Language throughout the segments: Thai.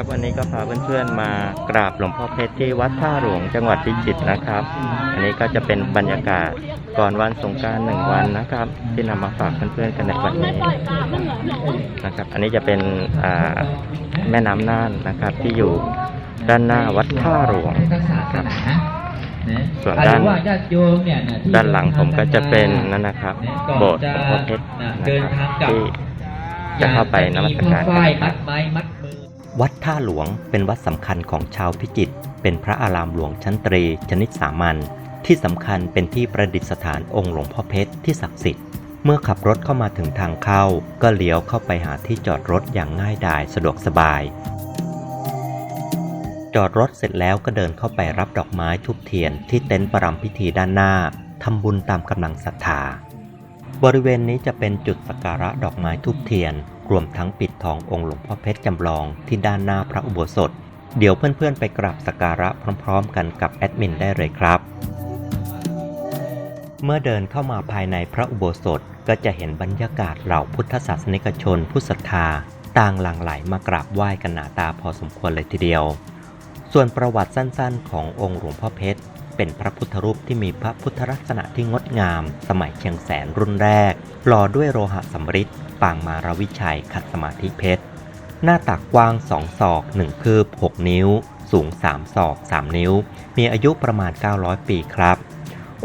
ครับ วันนี้ก็พาเพื่อนๆมากราบหลวงพ่อเพชรที่วัดท่าหลวงจังหวัดพิจิตรนะครับ อันนี้ก็จะเป็นบรรยากาศก่อนวันสงกรารหนึ่งวันนะครับ ที่นำมาฝากเพื่อนๆกันในวันนี้นะครับ อันนี้จะเป็นอ่าแม่น้ำน่านนะครับ ที่อยู่ด้านหน้าวัดท่าหลวงพุทธศาสนานะส่วนด้านหรือว่าญาติโยมเนี่ยะที่ด้านหลังผมก็จะเป็นดิทางนั่นนะครับเนี่ยก่อนโบสถ์หลวงพ่อเพชรนะนะเดินครับทางกลับที่จะเข้าไปนมัสการฝ้ายกัมันดไม้มัดมือ วัดท่าหลวงเป็นวัดสำคัญของชาวพิจิตร เป็นพระอารามหลวงชั้นตรีชนิดสามัญที่สำคัญเป็นที่ประดิษฐานองค์หลวงพ่อเพชรที่ศักดิ์สิทธิ์ เมื่อขับรถเข้ามาถึงทางเข้า ก็เลี้ยวเข้าไปหาที่จอดรถอย่างง่ายดายสะดวกสบาย จอดรถเสร็จแล้วก็เดินเข้าไปรับดอกไม้ทุบเทียนที่เต็นท์ประรำพิธีด้านหน้าทำบุญตามกำลังศรัทธา บริเวณนี้จะเป็นจุดสักการะดอกไม้ทุบเทียน รวมทั้งปิดทององค์หลวงพ่อเพชรจำลองที่ด้านหน้าพระอุโบสถ เดี๋ยวเพื่อนๆไปกราบสักการะพร้อมๆ กันกับแอดมินได้เลยครับ เมื่อเดินเข้ามาภายในพระอุโบสถก็จะเห็นบรรยากาศเหล่าพุทธศาสนิกชนผู้ศรัทธา ต่างหลั่งไหลมากราบไหว้กันหนาตาพอสมควรเลยทีเดียว ส่วนประวัติสั้นๆ ขององค์หลวงพ่อเพชร เป็นพระพุทธรูปที่มีพระพุทธลักษณะที่งดงาม สมัยเชียงแสนรุ่นแรก หล่อด้วยโลหะสำริดปางมารวิชัยขัดสมาธิเพชร หน้าตักกว้าง 2 ศอก 1 คืบ 6 นิ้ว สูง 3 ศอก 3 นิ้ว มีอายุประมาณ 900 ปีครับ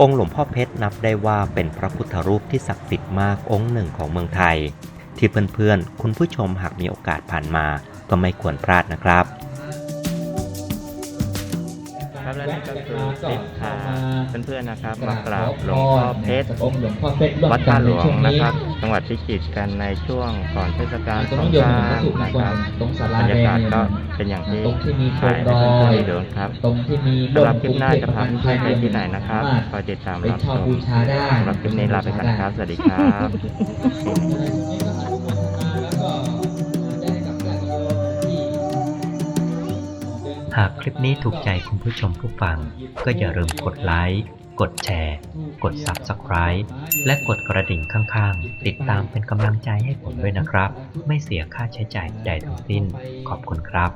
องค์หลวงพ่อเพชรนับได้ว่าเป็นพระพุทธรูปที่ศักดิ์สิทธิ์มากองค์หนึ่งของเมืองไทย ที่เพื่อนๆ คุณผู้ชมหากมีโอกาสผ่านมา ก็ไม่ควรพลาดนะครับ ครับและนี่ก็คือทิศทางเพื่อนๆนะครับกมากราบขหลอวงพพ่อเพชรกับองค์หลวงพ่อเพชรร่วมวัดกัท่านหลในวงช่วงนะนี้ครับ จังหวัดพิจิตรกันในช่วงก่อนเทศกาลตรสงงนู้นโยกมราวัตนถุต์มงนะคคลรับตรงศาบลารรยากาศแดงก็เป็นอย่างที่ตรงที่มีโคถ่ามยดให้อเพื่อนๆยได้ดูครับตรงที่มีสำหรับคลิปหน้าจะพาเพื่อนๆไปที่ไหนนะครับคอยติดตามไปรับเช่าชมบูชาได้สำหรับคลิปนี้ลาไปก่อนนะครับสวัสดีครับ หากคลิปนี้ถูกใจคุณผู้ชมผู้ฟัง ก็อย่าลืมกดไลค์ กดแชร์ กด Subscribe และกดกระดิ่งข้างๆ ติดตามเป็นกำลังใจให้ผมด้วยนะครับ ไม่เสียค่าใช้จ่ายใดทั้งสิ้น ขอบคุณครับ